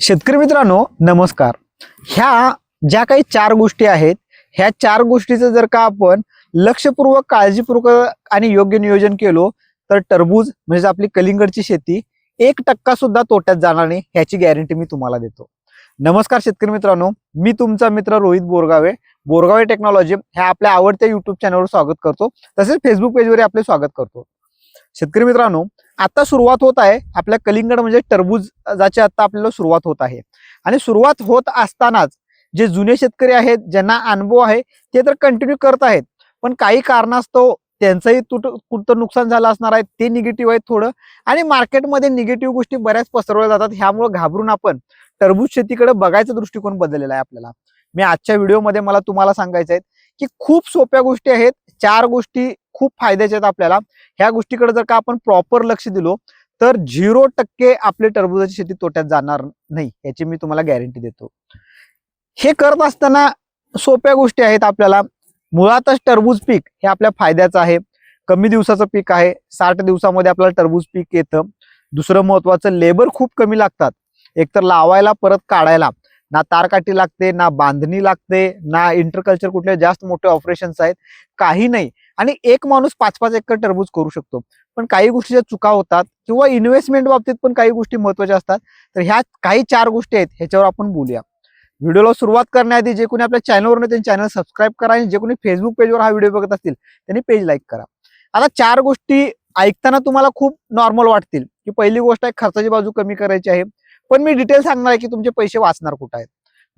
शेतकरी मित्रांनो नमस्कार. ह्या ज्या काही चार गोष्टी आहेत ह्या चार गोष्टीचं जर का आपण लक्षपूर्वक काळजीपूर्वक आणि योग्य नियोजन केलो तर टरबूज म्हणजे आपली कलिंगडची शेती एक टक्का सुद्धा तोट्यात जाणार नाही ह्याची गॅरंटी मी तुम्हाला देतो. नमस्कार शेतकरी मित्रांनो मी तुमचा मित्र रोहित बोरगावे बोरगावे टेक्नॉलॉजी ह्या आपल्या आवडत्या युट्यूब चॅनलवर स्वागत करतो. तसेच फेसबुक पेजवर आपले स्वागत करतो. शेतकरी मित्रांनो आता सुरुवात होत आहे आपल्या कलिंगड म्हणजे टरबूजाची आता आपल्याला सुरुवात होत आहे. आणि सुरुवात होत असतानाच जे जुने शेतकरी आहेत ज्यांना अनुभव आहे ते तर कंटिन्यू करत आहेत. पण काही कारणास्तव त्यांचंही तुट कुठं नुकसान झालं असणार आहे ते निगेटिव्ह आहेत थोडं. आणि मार्केटमध्ये निगेटिव्ह गोष्टी बऱ्याच पसरवल्या जातात ह्यामुळे घाबरून आपण टरबूज शेतीकडे बघायचा दृष्टिकोन बदललेला आहे आपल्याला. मी आजच्या व्हिडिओमध्ये मला तुम्हाला सांगायचं आहे की खूप सोप्या गोष्टी आहेत. चार गोष्टी खूप फायद्याच्या आहेत आपल्याला. ह्या गोष्टीकडे जर का आपण प्रॉपर लक्ष दिलो तर झिरो टक्के आपली टरबुजाची शेती तोट्यात जाणार नाही याची मी तुम्हाला गॅरंटी देतो. हे करत असताना सोप्या गोष्टी आहेत आपल्याला. मुळातच टरबूज पीक हे आपल्या फायद्याचं आहे. कमी दिवसाचं पीक आहे. साठ दिवसामध्ये आपल्याला टरबूज पीक येतं. दुसरं महत्वाचं लेबर खूप कमी लागतात. एकतर लावायला परत काढायला. ना तारकाठी लागते ना बांधणी लागते ना इंटरकल्चर कुठले जास्त मोठे ऑपरेशन्स आहेत काही नाही. आणि एक माणूस पाच पाच एकर टरबूज करू शकतो. पण काही गोष्टीच्या चुका होतात किंवा इन्व्हेस्टमेंट बाबतीत पण काही गोष्टी महत्त्वाच्या असतात. तर ह्या काही चार गोष्टी आहेत ह्याच्यावर आपण बोलूया. व्हिडिओला सुरुवात करण्याआधी जे कोणी आपल्या चॅनलवर त्यांनी चॅनल सबस्क्राईब करा आणि जे कोणी फेसबुक पेजवर हा व्हिडिओ बघत असतील त्यांनी पेज लाईक करा. आता चार गोष्टी ऐकताना तुम्हाला खूप नॉर्मल वाटतील की पहिली गोष्ट आहे खर्चाची बाजू कमी करायची आहे. पण मी डिटेल सांगणार आहे की तुमचे पैसे वाचणार कुठं आहेत.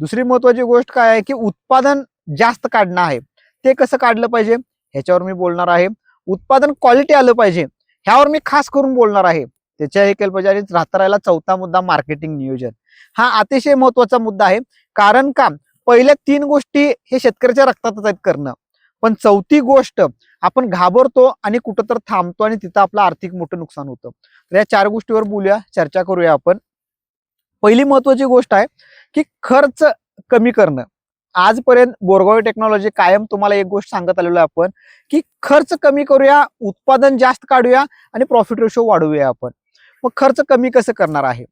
दुसरी महत्वाची गोष्ट काय आहे की उत्पादन जास्त काढणं आहे. ते कसं काढलं पाहिजे? ह्याच्यावर मी बोलणार आहे. उत्पादन क्वालिटी आलं पाहिजे. ह्यावर मी खास करून बोलणार आहे. त्याच्या हे केलं पाहिजे आणि राहता राहिला चौथा मुद्दा मार्केटिंग नियोजन. हा अतिशय महत्त्वाचा मुद्दा आहे. कारण का? पहिल्या तीन गोष्टी हे शेतकऱ्याच्या रक्तातच आहेत करणं. पण चौथी गोष्ट आपण घाबरतो आणि कुठं तर थांबतो आणि तिथं आपलं आर्थिक मोठं नुकसान होतं. तर या चार गोष्टीवर बोलूया चर्चा करूया आपण. पहिली महत्वाची गोष्ट आहे की खर्च कमी करणं. आजपर्यंत बोरगाव टेक्नॉलॉजी कायम तुम्हाला एक गोष्ट सांगत आलेलो आहे आपण की खर्च कमी करूया उत्पादन जास्त काढूया आणि प्रॉफिट रेशो वाढवूया आपण. मग खर्च कमी कसं करणार आहे?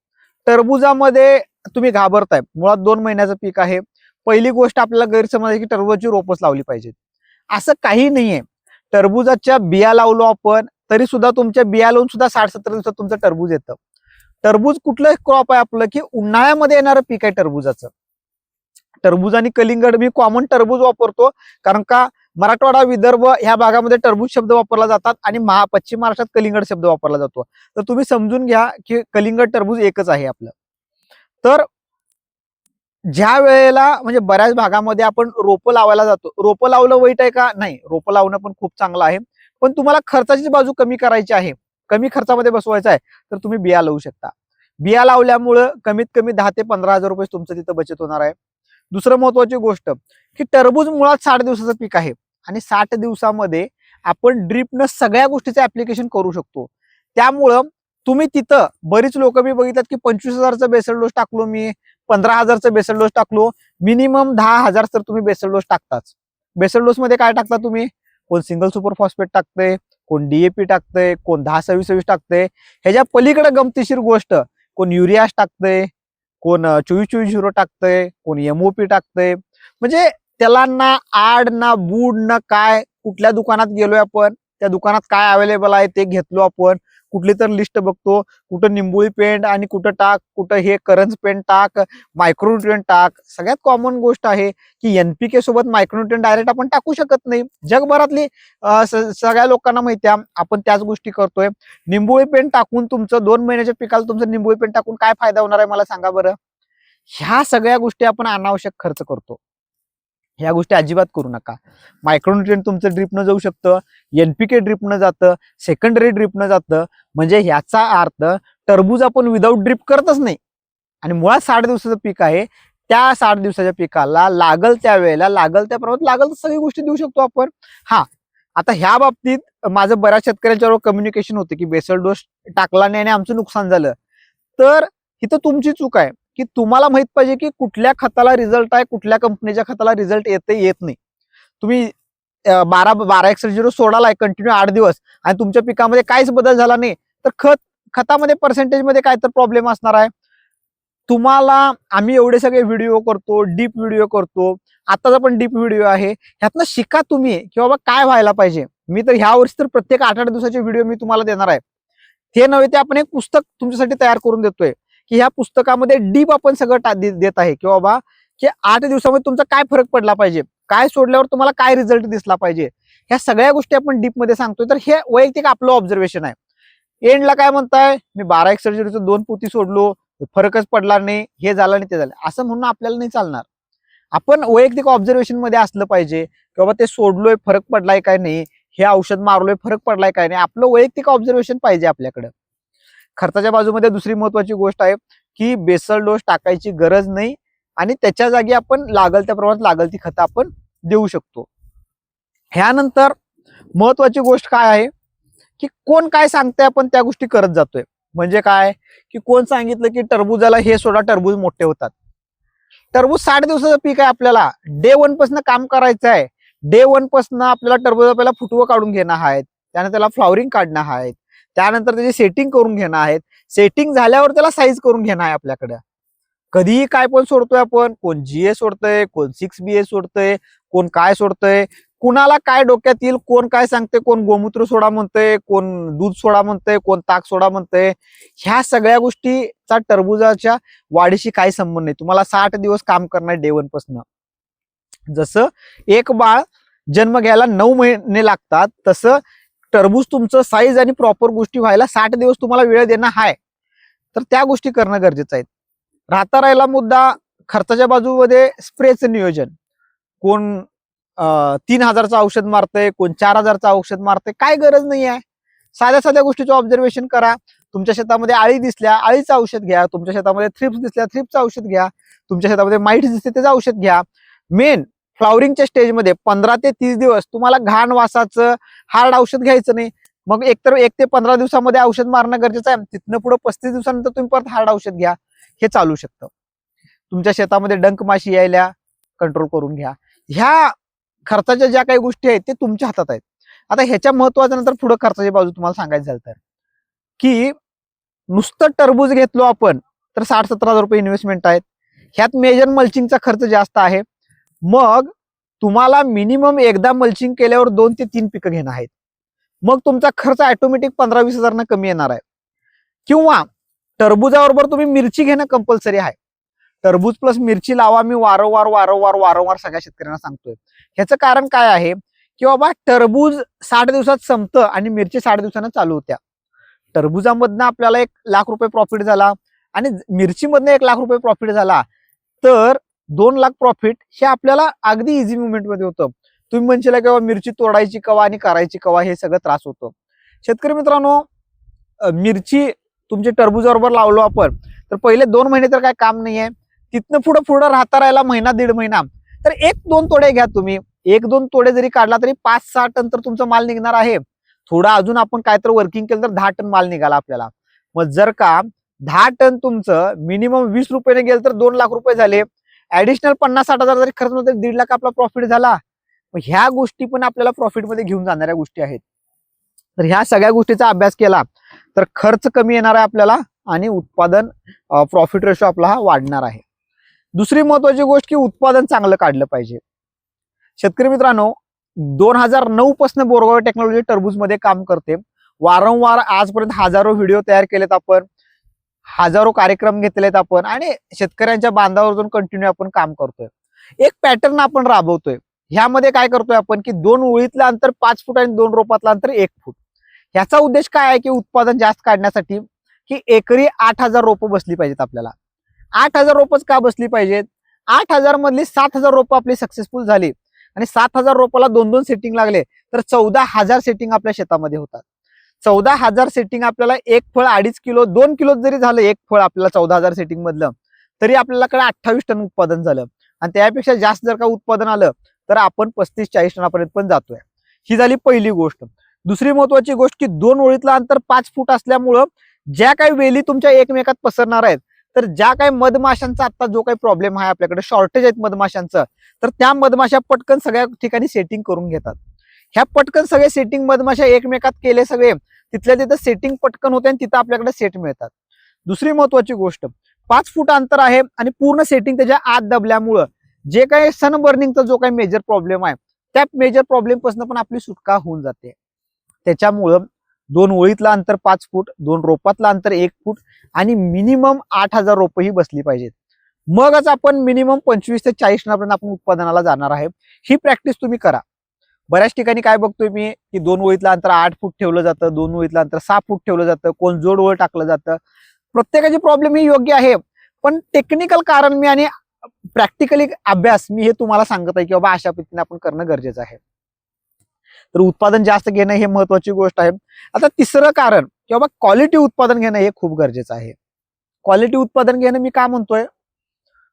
टरबुजामध्ये तुम्ही घाबरताय. मुळात दोन महिन्याचं पीक आहे. पहिली गोष्ट आपल्याला गैरसमज आहे की टरबूजाची रोपच लावली पाहिजेत. असं काही नाहीये. टरबुजाच्या बिया लावलो आपण तरी सुद्धा तुमच्या बिया लावून सुद्धा साठ सत्तर दिवसात तुमचं टरबूज येतं. टरबूज कुठलं क्रॉप आहे आपलं? की उन्हाळ्यामध्ये येणारं पीक आहे टरबूजाचं. टरबूज आणि कलिंगड मी कॉमन टरबूज वापरतो. कारण का मराठवाडा विदर्भ ह्या भागामध्ये टरबूज शब्द वापरला जातात आणि महा पश्चिम महाराष्ट्रात कलिंगड शब्द वापरला जातो. तर तुम्ही समजून घ्या की कलिंगड टरबूज एकच आहे आपलं. तर ज्या वेळेला म्हणजे बऱ्याच भागामध्ये आपण रोपं लावायला जातो. रोपं लावलं वाईट आहे का? नाही. रोपं लावणं पण खूप चांगलं आहे. पण तुम्हाला खर्चाची बाजू कमी करायची आहे. कमी खर्चामध्ये बसवायचा आहे तर तुम्ही बिया लावू शकता. बिया लावल्यामुळं कमीत कमी दहा ते पंधरा हजार रुपये तुमचं तिथं बचत होणार आहे. दुसरं महत्वाची गोष्ट की टरबूज मुळात साठ दिवसाचं पीक आहे आणि साठ दिवसामध्ये आपण ड्रीपनं सगळ्या गोष्टीचं ऍप्लिकेशन करू शकतो. त्यामुळं तुम्ही तिथं बरीच लोक मी बघितलं की पंचवीस हजारचं बेसल डोस टाकलो मी पंधरा हजारचं बेसल डोस टाकलो मिनिमम दहा हजार तर तुम्ही बेसल डोस टाकताच. बेसल डोस मध्ये काय टाकता तुम्ही? कोण सिंगल सुपर फॉस्फेट टाकतंय कोण डीएपी टाकतंय कोण दहा सव्वीस सव्वीस टाकतंय ह्याच्या पलीकडे गमतीशीर गोष्ट कोण युरियास टाकतंय कोण चोवीस चोवीस झिरो टाकतंय कोण एमओपी टाकतंय म्हणजे त्याला ना आड ना बूड ना काय कुठल्या दुकानात गेलोय आपण त्या दुकानात काय अवेलेबल आहे ते घेतलो आपण. कुठली तर लिस्ट बघतो. कुठं निंबोळी पेंट आणि कुठं टाक कुठं हे करंज पेंट टाक मायक्रोन्युट्रियन टाक. सगळ्यात कॉमन गोष्ट आहे की एनपीके सोबत मायक्रोन्युट्रियन डायरेक्ट आपण टाकू शकत नाही. जगभरातली सगळ्या लोकांना माहिती आहे आपण त्याच गोष्टी करतोय. निंबोळी पेंट टाकून तुमचं दोन महिन्याच्या पिकाला तुमचं निंबोळी पेंट टाकून काय फायदा होणार आहे मला सांगा बरं? ह्या सगळ्या गोष्टी आपण अनावश्यक खर्च करतो. ह्या गोष्टी अजिबात करू नका. मायक्रोन्युट्रियन तुमचं ड्रिपनं जाऊ शकतं एनपीके ड्रिपनं जातं सेकंडरी ड्रिपनं जातं. म्हणजे ह्याचा अर्थ टरबूज आपण विदाऊट ड्रिप करतच नाही. आणि मुळात साठ दिवसाचं पीक आहे. त्या साठ दिवसाच्या पिकाला लागल त्या वेळेला लागल त्या प्रमाणात लागल तर सगळी गोष्टी देऊ शकतो आपण. हा. आता ह्या बाबतीत माझं बऱ्याच शेतकऱ्यांच्यावर कम्युनिकेशन होतं की बेसल डोस टाकला नाही आणि आमचं नुकसान झालं. तर इथं तुमची चूक आहे. की तुम्हाला माहीत पाहिजे की कुठल्या खताला रिझल्ट आहे कुठल्या कंपनीच्या खताला रिझल्ट येते येत नाही. तुम्ही बारा बारा एक्सेल झिरो सोडालाय कंटिन्यू आठ दिवस आणि तुमच्या पिकामध्ये काहीच बदल झाला नाही तर खत खतामध्ये पर्सेंटेजमध्ये काय तर प्रॉब्लेम असणार आहे. तुम्हाला आम्ही एवढे सगळे व्हिडिओ करतो डीप व्हिडिओ करतो. आताचा पण डीप व्हिडिओ आहे. ह्यातनं शिका तुम्ही की बाबा काय व्हायला पाहिजे. मी तर ह्या वर्षी तर प्रत्येक आठ आठ दिवसाचे व्हिडिओ मी तुम्हाला देणार आहे. ते नव्हे ते आपण एक पुस्तक तुमच्यासाठी तयार करून देतोय. की ह्या पुस्तकामध्ये डीप आपण सगळं देत आहे की बाबा की आठ दिवसामध्ये तुमचा काय फरक पडला पाहिजे? काय सोडल्यावर तुम्हाला काय रिझल्ट दिसला पाहिजे? ह्या सगळ्या गोष्टी आपण डीपमध्ये सांगतोय. तर हे वैयक्तिक आपलं ऑब्झर्वेशन आहे. एंडला काय म्हणताय? मी बारा एक सर्जरीचं दोन पोती सोडलो फरकच पडला नाही हे झालं नाही ते झालं. असं म्हणून आपल्याला नाही चालणार. आपण वैयक्तिक ऑब्झर्वेशनमध्ये असलं पाहिजे की बाबा ते सोडलोय फरक पडलाय काय नाही हे औषध मारलोय फरक पडलाय काय नाही. आपलं वैयक्तिक ऑब्झर्वेशन पाहिजे आपल्याकडं. खर्चाच्या बाजूमध्ये दुसरी महत्वाची गोष्ट आहे की बेसल डोस टाकायची गरज नाही आणि त्याच्या जागी आपण लागल त्या प्रमाणात लागल ती खतं आपण देऊ शकतो. ह्यानंतर महत्वाची गोष्ट काय आहे की कोण काय सांगतंय आपण त्या गोष्टी करत जातोय. म्हणजे काय? की कोण सांगितलं की टरबूजाला हे सोडा टरबूज मोठे होतात. टरबूज साठ दिवसाचं पीक आहे आपल्याला. डे वनपासून काम करायचं आहे. डे वनपासून आपल्याला टरबूज आपल्याला फुटवं काढून घेणं आहेत त्याने त्याला फ्लॉवरिंग काढणं आहेत त्यानंतर त्याची सेटिंग करून घेणं आहेत. सेटिंग झाल्यावर त्याला साईज करून घेणं आहे आपल्याकडे. कधीही काय पण सोडतोय आपण. कोण जी ए सोडतोय कोण सिक्स बी ए सोडतोय कोण काय सोडतोय. कुणाला काय डोक्यात येईल कोण काय सांगते कोण गोमूत्र सोडा म्हणतंय कोण दूध सोडा म्हणतंय कोण ताक सोडा म्हणतंय. ह्या सगळ्या गोष्टीचा टरबुजाच्या वाढीशी काही संबंध नाही. तुम्हाला साठ दिवस काम करणार डे पासन. जसं एक बाळ जन्म घ्यायला नऊ महिने लागतात तसं टरबूज तुमचं साईज आणि प्रॉपर गोष्टी व्हायला साठ दिवस तुम्हाला वेळ देणं हाय. तर त्या गोष्टी करणं गरजेचं आहे. राहता राहिला मुद्दा खर्चाच्या बाजूमध्ये स्प्रेचं नियोजन. कोण तीन हजारचं औषध मारतंय कोण चार हजारचं औषध मारतंय काय गरज नाही आहे. साध्या साध्या गोष्टीचं ऑब्झर्वेशन करा. तुमच्या शेतामध्ये आळी दिसल्या आळीचं औषध घ्या. तुमच्या शेतामध्ये थ्रिप्स दिसल्या थ्रिप्सचं औषध घ्या. तुमच्या शेतामध्ये माईट दिसते त्याचं औषध घ्या. मेन फ्लॉवरिंगच्या स्टेजमध्ये पंधरा ते तीस दिवस तुम्हाला घाण वासाचं हार्ड औषध घ्यायचं नाही. मग एकतर एक ते पंधरा दिवसामध्ये औषध मारणं गरजेचं आहे तिथनं पुढे पस्तीस दिवसानंतर तुम्ही परत हार्ड औषध घ्या. हे चालू शकतं. तुमच्या शेतामध्ये डंक माशी यायला कंट्रोल करून घ्या. ह्या खर्चाच्या ज्या काही गोष्टी आहेत ते तुमच्या हातात आहेत. आता ह्याच्या महत्त्वाच्या नंतर पुढे खर्चाची बाजू तुम्हाला सांगायचं झालं तर. की नुसतं टरबूज घेतलो आपण तर साठ सतरा हजार रुपये इन्व्हेस्टमेंट आहेत. ह्यात मेजर मल्चिंगचा खर्च जास्त आहे. मग तुम्हाला मिनिमम एकदा मल्चिंग केल्यावर दोन ते तीन पिकं घेणं आहेत. मग तुमचा खर्च ऑटोमॅटिक पंधरा वीस हजारनं कमी येणार आहे. किंवा टरबुजाबरोबर तुम्ही मिरची घेणं कंपल्सरी आहे. टरबूज प्लस मिरची लावा मी वारंवार वारंवार वारंवार सगळ्या शेतकऱ्यांना सांगतोय. ह्याचं कारण काय आहे? की बाबा टरबूज साठ दिवसात संपतं आणि मिरची साठ दिवसानं चालू होत्या. टरबुजामधनं आपल्याला एक लाख रुपये प्रॉफिट झाला आणि मिरचीमधनं एक लाख रुपये प्रॉफिट झाला. तर दोन लाख प्रॉफिट हे आपल्याला अगदी इझी मुवमेंटमध्ये होतं. तुम्ही म्हणशील केव्हा मिरची तोडायची कवा आणि करायची कवा हे सगळं त्रास होतो. शेतकरी मित्रांनो मिरची तुमच्या टरबुजाबरोबर लावलो आपण तर पहिले दोन महिने तर काय काम नाहीये. तिथनं पुढं पुढं राहता राहिला महिना दीड महिना. तर एक दोन तोडे घ्या तुम्ही. एक दोन तोडे जरी काढला तरी पाच सहा टन तर तुमचा माल निघणार आहे. थोडा अजून आपण काय तर वर्किंग केलं तर दहा टन माल निघाला आपल्याला. मग जर का दहा टन तुमचं मिनिमम वीस रुपयाने गेलं तर दोन लाख रुपये झाले. ऍडिशनल पन्नास साठ हजार जरी खर्च तर दीड लाख आपला प्रॉफिट झाला. ह्या गोष्टी पण आपल्याला प्रॉफिटमध्ये घेऊन जाणाऱ्या गोष्टी आहेत. तर ह्या सगळ्या गोष्टीचा अभ्यास केला तर खर्च कमी येणार आहे आपल्याला आणि उत्पादन प्रॉफिट रेशो आपला हा वाढणार आहे. दुसरी महत्वाची गोष्ट की उत्पादन चांगलं काढलं पाहिजे. शेतकरी मित्रांनो दोन हजार नऊ पासून बोरगाव टेक्नॉलॉजी टरबूजमध्ये काम करते. वारंवार आजपर्यंत हजारो व्हिडिओ तयार केलेत आपण. हजारो कार्यक्रम घेतलेत आपण आणि शेतकऱ्यांच्या बांधावर जाऊन कंटिन्यू आपण काम करतोय. एक पॅटर्न आपण राबवतोय. ह्यामध्ये काय करतोय आपण की दोन ओळीतलं अंतर पाच फूट आणि दोन रोपातलं अंतर एक फूट. ह्याचा उद्देश काय आहे की उत्पादन जास्त काढण्यासाठी की एकरी आठ हजार रोपं बसली पाहिजेत आपल्याला. आठ हजार रोपच का बसली पाहिजेत? आठ हजार मधली सात हजार रोपं आपली सक्सेसफुल झाली आणि सात हजार रोपाला दोन दोन सेटिंग लागले तर चौदा हजार सेटिंग आपल्या शेतामध्ये होतात. चौदा हजार सेटिंग आपल्याला एक फळ अडीच किलो दोन किलो जरी झालं एक फळ आपल्याला चौदा हजार सेटिंग मधलं तरी आपल्याला कडे अठ्ठावीस टन उत्पादन झालं. आणि त्यापेक्षा जास्त जर का उत्पादन आलं तर आपण पस्तीस चाळीस टनापर्यंत पण जातोय. ही झाली पहिली गोष्ट. दुसरी महत्वाची गोष्ट की दोन ओळीतलं अंतर पाच फूट असल्यामुळं ज्या काही वेली तुमच्या एकमेकात पसरणार आहेत तर ज्या काही मधमाशांचा आता जो काही प्रॉब्लेम आहे आपल्याकडे शॉर्टेज आहेत मधमाशांचं तर त्या मधमाशा पटकन सगळ्या ठिकाणी सेटिंग करून घेतात. ह्या पटकन सगळे सेटिंग मधमाशा एकमेकात केले सगळे तिथल्या तिथं सेटिंग पटकन होते आणि तिथं आपल्याकडे सेट मिळतात. दुसरी महत्वाची गोष्ट पाच फूट अंतर आहे आणि पूर्ण सेटिंग त्याच्या आत दबल्यामुळं जे काही सनबर्निंगचा जो काही मेजर प्रॉब्लेम आहे त्या मेजर प्रॉब्लेमपासून पण आपली सुटका होऊन जाते. त्याच्यामुळं दोन ओळीतलं अंतर पाच फूट दोन रोपातलं अंतर एक फूट आणि मिनिमम आठ हजार रोपं ही बसली पाहिजेत. मगच आपण मिनिमम पंचवीस ते चाळीस टनापर्यंत आपण उत्पादनाला जाणार आहे. ही प्रॅक्टिस तुम्ही करा. बऱ्याच ठिकाणी काय बघतोय मी की दोन ओळीतलं अंतर आठ फूट ठेवलं जातं दोन ओळीतलं अंतर सहा फूट ठेवलं जातं कोण जोड ओळ टाकलं जातं. प्रत्येकाची प्रॉब्लेम ही योग्य आहे पण टेक्निकल कारण मी आणि प्रॅक्टिकली अभ्यास मी हे तुम्हाला सांगत आहे की बाबा अशा पद्धतीने आपण करणं गरजेचं आहे. तर उत्पादन जास्त घेणं हे महत्वाची गोष्ट आहे. आता तिसरं कारण की बाबा क्वालिटी उत्पादन घेणं हे खूप गरजेचं आहे. क्वालिटी उत्पादन घेणं मी का म्हणतोय?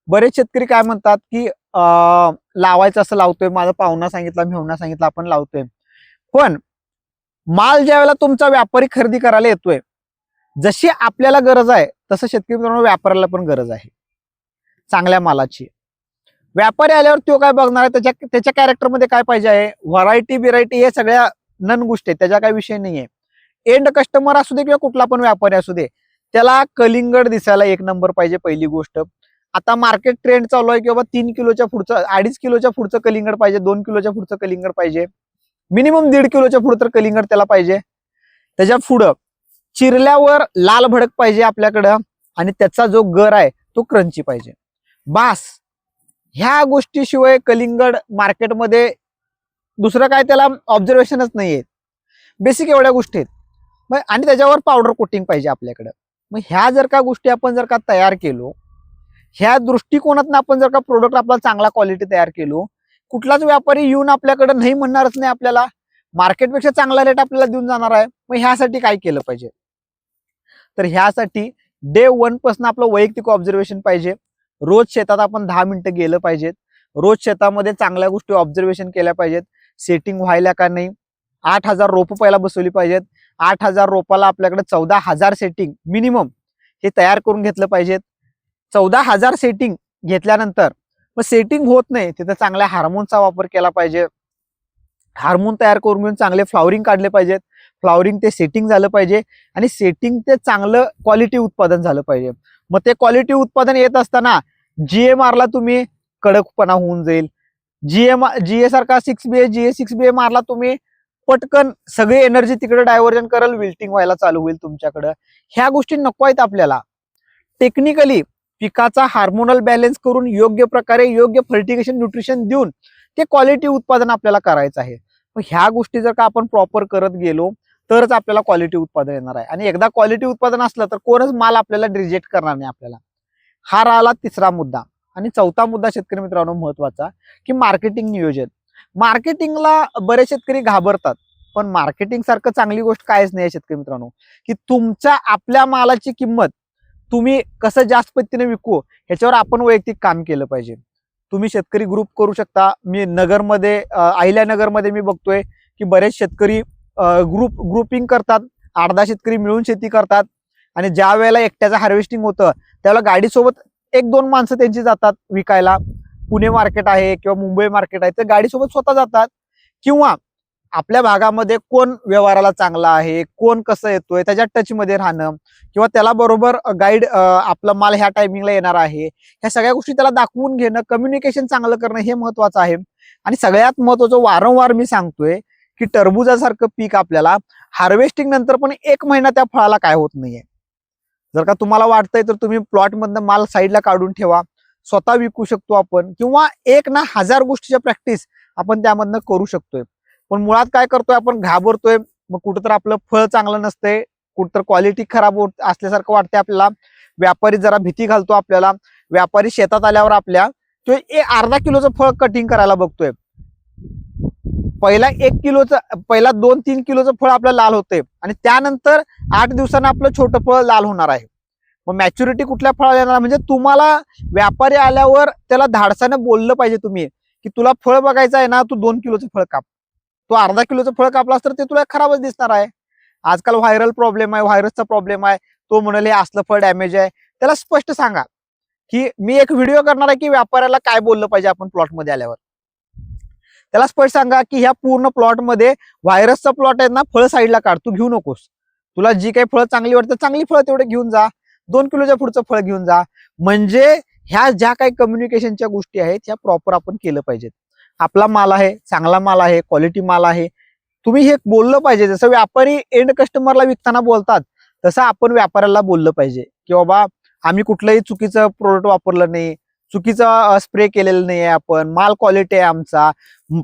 बरेच शेतकरी काय म्हणतात की लावायचं असं लावतोय. माझा पाहुणा सांगितला मेहुणा सांगितलं आपण लावतोय. पण माल ज्या वेळेला तुमचा व्यापारी खरेदी करायला येतोय जशी आपल्याला गरज आहे तसं शेतकरी मित्रांनो व्यापाऱ्याला पण गरज आहे. चांगल्या मालाची. व्यापारी आल्यावर तो काय बघणार आहे? त्याच्या त्याच्या कॅरेक्टरमध्ये काय पाहिजे आहे? व्हरायटी बिरायटी हे सगळ्या नन गोष्टी आहेत. त्याच्या काही विषय नाहीये. एंड कस्टमर असू दे किंवा कुठला पण व्यापारी असू दे त्याला कलिंगड दिसायला एक नंबर पाहिजे पहिली गोष्ट. आता मार्केट ट्रेंड चालू आहे की बाबा तीन किलोच्या पुढचं अडीच किलोच्या पुढचं कलिंगड पाहिजे दोन किलोच्या पुढचं कलिंगड पाहिजे. मिनिमम दीड किलोच्या पुढं तर कलिंगड त्याला पाहिजे. त्याच्या पुढं चिरल्यावर लाल भडक पाहिजे आपल्याकडं आणि त्याचा जो गर आहे तो क्रंची पाहिजे. बास ह्या गोष्टीशिवाय कलिंगड मार्केटमध्ये दुसरं काय त्याला ऑब्झर्वेशनच नाहीये. बेसिक एवढ्या गोष्टी आहेत. मग आणि त्याच्यावर पावडर कोटिंग पाहिजे आपल्याकडं. मग ह्या जर का गोष्टी आपण जर का तयार केलो ह्या दृष्टिकोनातून आपण जर का प्रोडक्ट आपला चांगला क्वालिटी तयार केलो कुठलाच व्यापारी येऊन आपल्याकडे नाही म्हणणारच नाही आपल्याला. मार्केटपेक्षा चांगला रेट आपल्याला देऊन जाणार आहे. मग ह्यासाठी काय केलं पाहिजे? तर ह्यासाठी डे वनपासून आपलं वैयक्तिक ऑब्झर्वेशन पाहिजे. रोज शेतात आपण दहा मिनिटं गेलं पाहिजेत. रोज शेतामध्ये चांगल्या गोष्टी ऑब्झर्वेशन केल्या पाहिजेत. सेटिंग व्हायला का नाही? आठ हजार रोपं पहिला बसवली पाहिजेत. आठ हजार रोपाला आपल्याकडे चौदा हजार सेटिंग मिनिमम हे तयार करून घेतलं पाहिजेत. चौदा हजार सेटिंग घेतल्यानंतर मग सेटिंग होत नाही. तिथं चांगल्या हार्मोनचा वापर केला पाहिजे. हार्मोन तयार करून घेऊन चांगले फ्लॉवरिंग काढले पाहिजेत. फ्लॉवरिंग ते सेटिंग झालं पाहिजे आणि सेटिंग ते चांगलं क्वालिटी उत्पादन झालं पाहिजे. मग ते क्वालिटी उत्पादन येत असताना जीए मारला तुम्ही कडकपणा होऊन जाईल. जीएम जीए सारखा six B A GA six B A मारला तुम्ही पटकन सगळी एनर्जी तिकडे डायव्हर्जन करल विल्टिंग व्हायला चालू होईल तुमच्याकडं. ह्या गोष्टी नको आहेत आपल्याला. टेक्निकली पिकाचा हार्मोनल बॅलन्स करून योग्य प्रकारे योग्य फर्टिगेशन न्यूट्रिशन देऊन ते क्वालिटी उत्पादन आपल्याला करायचं आहे. मग ह्या गोष्टी जर का आपण प्रॉपर करत गेलो तरच आपल्याला क्वालिटी उत्पादन येणार आहे. आणि एकदा क्वालिटी उत्पादन असलं तर कोणच माल आपल्याला रिजेक्ट करणार नाही आपल्याला. हा राहिला तिसरा मुद्दा. आणि चौथा मुद्दा शेतकरी मित्रांनो महत्त्वाचा की मार्केटिंग नियोजन. मार्केटिंगला बरेच शेतकरी घाबरतात पण मार्केटिंग सारखं चांगली गोष्ट कायच नाही आहे शेतकरी मित्रांनो. की तुमच्या आपल्या मालाची किंमत तुम्ही कसं जास्त पद्धतीने विकू ह्याच्यावर आपण वैयक्तिक काम केलं पाहिजे. तुम्ही शेतकरी ग्रुप करू शकता. मी नगरमध्ये अहिल्यानगरमध्ये मी बघतोय की बरेच शेतकरी ग्रुप ग्रुपिंग करतात. अर्धा शेतकरी मिळून शेती करतात. आणि ज्या वेळेला एकट्याचं हार्वेस्टिंग होतं त्यावेळेला गाडीसोबत एक दोन माणसं त्यांची जातात विकायला. पुणे मार्केट आहे किंवा मुंबई मार्केट आहे तर गाडीसोबत स्वतः जातात. किंवा आपल्या भागामध्ये कोण व्यवहाराला चांगला आहे? कोण कसं येतोय? त्याच्या टचमध्ये राहणं किंवा त्याला बरोबर गाईड आपला माल ह्या टायमिंगला येणार आहे. ह्या सगळ्या गोष्टी त्याला दाखवून घेणं कम्युनिकेशन चांगलं करणं हे महत्वाचं आहे. आणि सगळ्यात महत्वाचं वारंवार मी सांगतोय की टरबुजासारखं पीक आपल्याला हार्वेस्टिंग नंतर पण एक महिना त्या फळाला काय होत नाहीये. जर का तुम्हाला वाटतंय तर तुम्ही प्लॉट मधनं माल साईडला काढून ठेवा. स्वतः विकू शकतो आपण किंवा एक ना हजार गोष्टीच्या प्रॅक्टिस आपण त्यामधनं करू शकतोय. पण मुळात काय करतोय आपण? घाबरतोय. मग कुठं तर आपलं फळ चांगलं नसतंय. कुठं तर क्वालिटी खराब होत असल्यासारखं वाटतंय आपल्याला. व्यापारी जरा भीती घालतो आपल्याला. व्यापारी शेतात आल्यावर आपल्या तो अर्धा किलोचं फळ कटिंग करायला बघतोय. पहिला एक किलोचं पहिला दोन तीन किलोचं फळ आपलं लाल होतंय. आणि त्यानंतर आठ दिवसांना आपलं छोटं फळ लाल होणार आहे. मग मॅच्युरिटी कुठल्या फळाला येणार? म्हणजे तुम्हाला व्यापारी आल्यावर त्याला धाडसानं बोललं पाहिजे तुम्ही की तुला फळ बघायचं आहे ना तू दोन किलोचं फळ काप. तो अर्धा किलोचं फळ कापलास तर ते तुला खराबच दिसणार आहे. आजकाल व्हायरल प्रॉब्लेम आहे व्हायरसचा प्रॉब्लेम आहे. तो म्हणाले असलं फळ डॅमेज आहे. त्याला स्पष्ट सांगा की मी एक व्हिडिओ करणार आहे की व्यापाऱ्याला काय बोललं पाहिजे आपण प्लॉटमध्ये आल्यावर. त्याला स्पष्ट सांगा की ह्या पूर्ण प्लॉटमध्ये व्हायरसचा प्लॉट आहे ना फळ साईडला काढ तू घेऊ नकोस. तुला जी काही फळं चांगली वाटतं चांगली फळं तेवढे घेऊन जा. दोन किलोच्या पुढचं फळ घेऊन जा. म्हणजे ह्या ज्या काही कम्युनिकेशनच्या गोष्टी आहेत ह्या प्रॉपर आपण केलं पाहिजेत. आपला माल आहे चांगला माल आहे क्वालिटी माल आहे. तुम्ही हे बोललं पाहिजे. जसं व्यापारी एंड कस्टमरला विकताना बोलतात तसं आपण व्यापाऱ्याला बोललं पाहिजे की बाबा आम्ही कुठलंही चुकीचं प्रोडक्ट वापरलं नाही चुकीचं स्प्रे केलेलं नाही आहे आपण माल क्वालिटी आहे आमचा.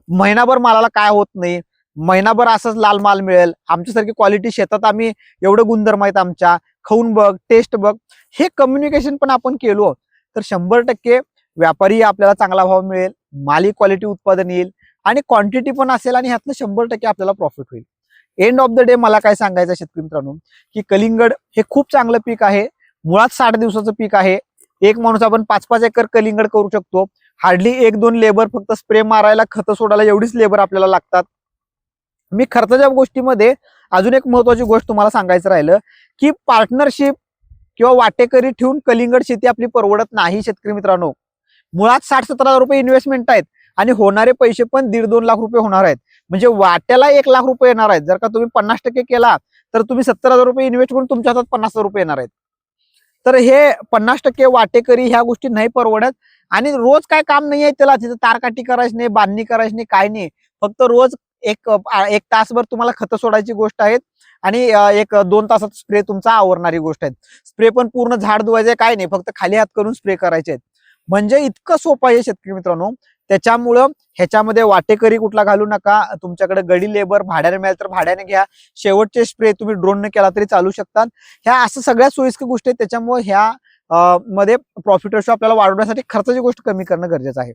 महिनाभर मालाला काय होत नाही महिनाभर असंच लाल माल मिळेल. आमच्यासारखी क्वालिटी शेतात आम्ही एवढं गुणधर्म आहेत आमच्या. खाऊन बघ टेस्ट बघ. हे कम्युनिकेशन पण आपण केलो. तर शंभर टक्के व्यापारी आपल्याला चांगला भाव मिळेल माली क्वालिटी उत्पादन येईल आणि क्वांटिटी पण असेल आणि ह्यातनं शंभर टक्के आपल्याला प्रॉफिट होईल. एंड ऑफ द डे मला काय सांगायचं शेतकरी मित्रांनो की कलिंगड हे खूप चांगलं पीक आहे. मुळात साठ दिवसाचं पीक आहे. एक माणूस आपण पाच पाच एकर कलिंगड करू शकतो. हार्डली एक दोन लेबर फक्त स्प्रे मारायला खतं सोडायला एवढीच लेबर आपल्याला लागतात. मी खर्चाच्या गोष्टीमध्ये अजून एक महत्वाची गोष्ट तुम्हाला सांगायचं राहिलं की पार्टनरशिप किंवा वाटेकरी ठेवून कलिंगड शेती आपली परवडत नाही शेतकरी मित्रांनो. मुळात साठ सत्तर हजार रुपये इन्व्हेस्टमेंट आहेत. आणि होणारे पैसे पण दीड दोन लाख रुपये होणार आहेत. म्हणजे वाट्याला एक लाख रुपये येणार आहेत. जर का तुम्ही पन्नास टक्के केला तर तुम्ही सत्तर हजार रुपये इन्व्हेस्ट करून तुमच्या हातात पन्नास हजार रुपये येणार आहेत. तर हे पन्नास टक्के वाटेकरी ह्या गोष्टी नाही परवडत. आणि रोज काय काम नाही आहे त्याला. तिथं तारकाटी करायची नाही बांधणी करायची नाही काय नाही. फक्त रोज एक एक तासभर तुम्हाला खतं सोडायची गोष्ट आहे आणि एक दोन तासात स्प्रे तुमचा आवरणारी गोष्ट आहे स्प्रे पण पूर्ण झाड धुवायचे काय नाही. फक्त खाली हात करून स्प्रे करायचे आहेत. म्हणजे इतकं सोपं आहे शेतकरी मित्रांनो. त्याच्यामुळं ह्याच्यामध्ये वाटेकरी कुठला घालू नका. तुमच्याकडे गडी लेबर भाड्याने मिळाल तर भाड्याने घ्या. शेवटचे स्प्रे तुम्ही ड्रोनने केला तरी चालू शकतात. ह्या असं सगळ्यात सोयीस्कर गोष्टी आहेत त्याच्यामुळे ह्या मध्ये प्रॉफिट रेशो आपल्याला वाढवण्यासाठी खर्चाची गोष्ट कमी करणं गरजेचं आहे.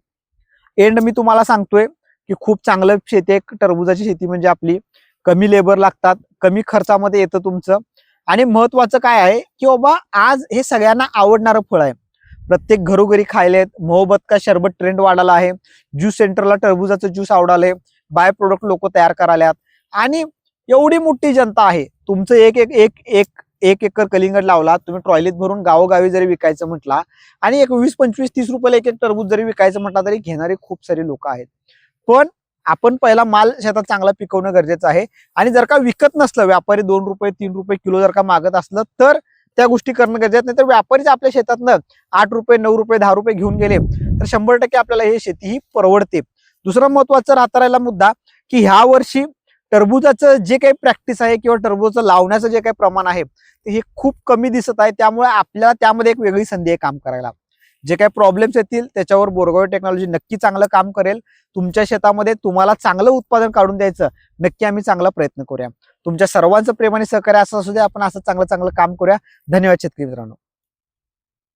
एंड मी तुम्हाला सांगतोय की खूप चांगलं शेती आहे. टरबुजाची शेती म्हणजे आपली. कमी लेबर लागतात. कमी खर्चामध्ये येतं तुमचं. आणि महत्वाचं काय आहे की बाबा आज हे सगळ्यांना आवडणारं फळ आहे. प्रत्येक घरोघरी खायलेत मोहब्बत का शरबत ट्रेंड वाढायला आहे. ज्यूस सेंटरला टरबुजाचं ज्यूस आवडाले बाय प्रोडक्ट लोक तयार करायल्यात. आणि एवढी मोठी जनता आहे. तुमचं एक एक एक एक एक एकर कलिंगड लावला तुम्ही ट्रॉयलीत भरून गावोगावी जरी विकायचं म्हटला आणि एक वीस पंचवीस तीस रुपयाला एक एक टरबूज जरी विकायचं म्हटलं तरी घेणारे खूप सारे लोक आहेत. पण आपण पहिला माल शेतात चांगला पिकवणं गरजेचं आहे. आणि जर का विकत नसलं व्यापारी दोन रुपये तीन रुपये किलो जर का मागत असलं तर त्या गोष्टी करणं गरजेचं नाही. तर व्यापारीच आपल्या शेतातनं आठ रुपये नऊ रुपये दहा रुपये घेऊन गेले तर शंभर टक्के आपल्याला हे शेती ही परवडते. दुसरा महत्त्वाचा राहता राहिला मुद्दा की ह्या वर्षी टरबुजाचं जे काही प्रॅक्टिस आहे किंवा टरबुजाचं लावण्याचं जे काही प्रमाण आहे ते हे खूप कमी दिसत आहे. त्यामुळे आपल्याला त्यामध्ये एक वेगळी संधी आहे काम करायला. जे काही प्रॉब्लेम्स येतील त्याच्यावर बोरगाव टेक्नॉलॉजी नक्की चांगलं काम करेल. तुमच्या शेतामध्ये तुम्हाला चांगलं उत्पादन काढून द्यायचं नक्की आम्ही चांगला प्रयत्न करूया. तुमच्या सर्वांचं प्रेमाने सहकार्य असं असू द्या आपण असं चांगलं चांगलं काम करूया. धन्यवाद शेतकरी मित्रांनो.